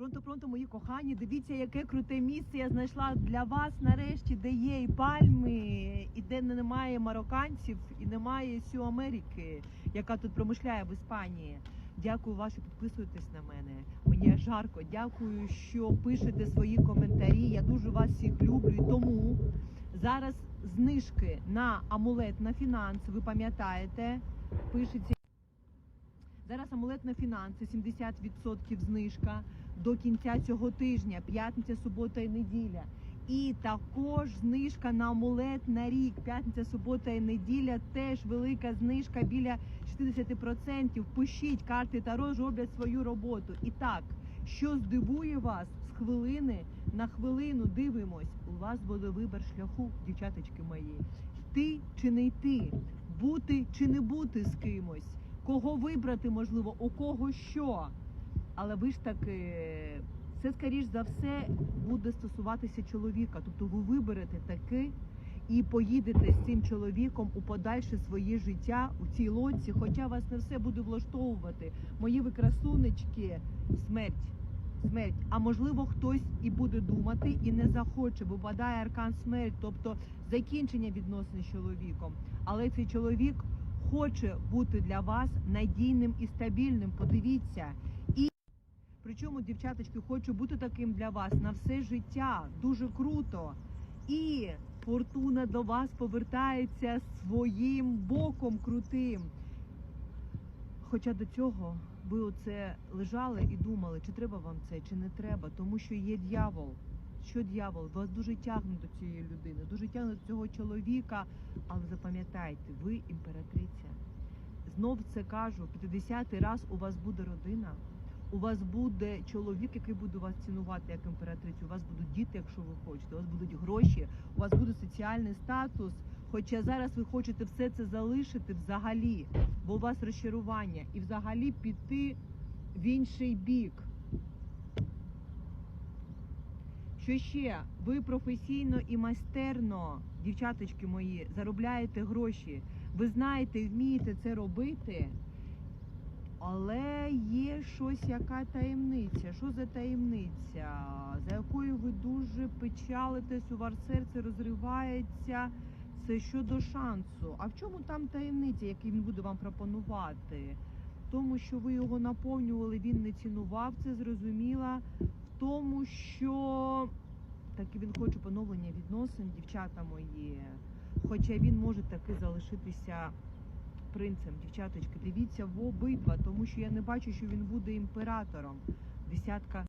Пронто, пронто, мої кохані, дивіться, яке круте місце я знайшла для вас нарешті, де є і пальми, і де немає марокканців, і немає Сю Америки, яка тут промишляє в Іспанії. Дякую вас, що підписуєтесь на мене. Мені жарко. Дякую, що пишете свої коментарі. Я дуже вас всіх люблю. І тому зараз знижки на амулет на фінанси. Ви пам'ятаєте? Пишеться. Зараз амулет на фінанси 70% знижка до кінця цього тижня, п'ятниця, субота і неділя. І також знижка на амулет на рік. П'ятниця, субота і неділя теж велика знижка біля 60%. Пишіть карти Таро роблять свою роботу. І так, що здивує вас з хвилини на хвилину дивимось. У вас буде вибір шляху, дівчаточки мої. Йти чи не йти, бути чи не бути з кимось, кого вибрати можливо, у кого що. Але ви ж таки, це скоріш за все буде стосуватися чоловіка. Тобто ви виберете таки і поїдете з цим чоловіком у подальше своє життя у цій лодці, хоча вас не все буде влаштовувати. Мої ви красунечки, смерть. Смерть, а можливо, хтось і буде думати і не захоче, бо випадає аркан смерть, тобто закінчення відносин з чоловіком. Але цей чоловік хоче бути для вас надійним і стабільним. Подивіться, і причому, дівчаточки, хочу бути таким для вас на все життя. Дуже круто. І фортуна до вас повертається своїм боком крутим. Хоча до цього ви оце лежали і думали, чи треба вам це, чи не треба, тому що є дьявол. Що дьявол? Вас дуже тягне до цієї людини, дуже тягне до цього чоловіка. Але запам'ятайте, ви імператриця. Знов це кажу, 50-й раз у вас буде родина, у вас буде чоловік, який буде вас цінувати як імператрицю. У вас будуть діти, якщо ви хочете, у вас будуть гроші, у вас буде соціальний статус. Хоча зараз ви хочете все це залишити взагалі, бо у вас розчарування, і взагалі піти в інший бік. Що ще? Ви професійно і майстерно, дівчаточки мої, заробляєте гроші. Ви знаєте, вмієте це робити. Але є щось, яка таємниця. Що за таємниця, за якою ви дуже печалитесь, у вас серце розривається. Це щодо шансу. А в чому там таємниця, який він буде вам пропонувати? Тому, що ви його наповнювали, він не цінував це, зрозуміла. В тому, що таки він хоче поновлення відносин, дівчата мої. Хоча він може таки залишитися принцем, дівчаточки, дивіться в обидва, тому що я не бачу, що він буде імператором. Десятка